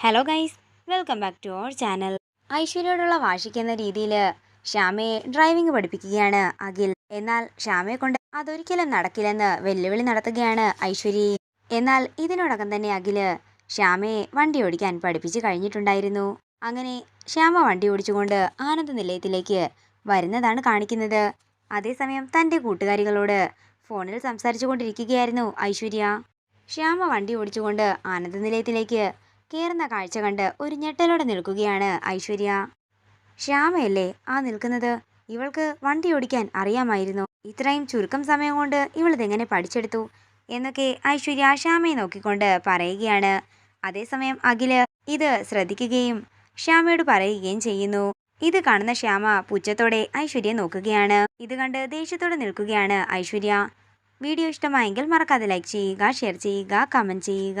Hello guys welcome back to our channel ഐശ്വര്യയോടുള്ള വാശിക്കുന്ന രീതിയിൽ ശ്യാമയെ ഡ്രൈവിംഗ് പഠിപ്പിക്കുകയാണ് അഖിൽ. എന്നാൽ ശ്യാമയെ കൊണ്ട് അതൊരിക്കലും നടക്കില്ലെന്ന് വെല്ലുവിളി നടത്തുകയാണ് ഐശ്വര്യ എന്നാൽ ഇതിനോടകം തന്നെ അഖിൽ ശ്യാമയെ വണ്ടി ഓടിക്കാൻ പഠിപ്പിച്ചു കഴിഞ്ഞിട്ടുണ്ടായിരുന്നു. അങ്ങനെ ശ്യാമ വണ്ടി ഓടിച്ചുകൊണ്ട് ആനന്ദ നിലയത്തിലേക്ക് വരുന്നതാണ് കാണിക്കുന്നത്. അതേസമയം തന്റെ കൂട്ടുകാരികളോട് ഫോണിൽ സംസാരിച്ചു കൊണ്ടിരിക്കുകയായിരുന്നു ഐശ്വര്യ. ശ്യാമ വണ്ടി ഓടിച്ചുകൊണ്ട് ആനന്ദ നിലയത്തിലേക്ക് കയറുന്ന കാഴ്ച കണ്ട് ഒരു ഞെട്ടലോടെ നിൽക്കുകയാണ് ഐശ്വര്യ. ശ്യാമയല്ലേ? ആ നിൽക്കുന്നത് ഇവൾക്ക് വണ്ടി ഓടിക്കാൻ അറിയാമായിരുന്നു. ഇത്രയും ചുരുക്കം സമയം കൊണ്ട് ഇവളിതെങ്ങനെ പഠിച്ചെടുത്തു? എന്നൊക്കെ ഐശ്വര്യ ശ്യാമയെ നോക്കിക്കൊണ്ട് പറയുകയാണ്. അതേസമയം അഖിൽ ഇത് ശ്രദ്ധിക്കുകയും ശ്യാമയോട് പറയുകയും ചെയ്യുന്നു. ഇത് കാണുന്ന ശ്യാമ പുച്ഛത്തോടെ ഐശ്വര്യ നോക്കുകയാണ്. ഇത് കണ്ട് ദേഷ്യത്തോടെ നിൽക്കുകയാണ് ഐശ്വര്യ. വീഡിയോ ഇഷ്ടമായെങ്കിൽ മറക്കാതെ ലൈക്ക് ചെയ്യുക ഷെയർ ചെയ്യുക കമന്റ് ചെയ്യുക.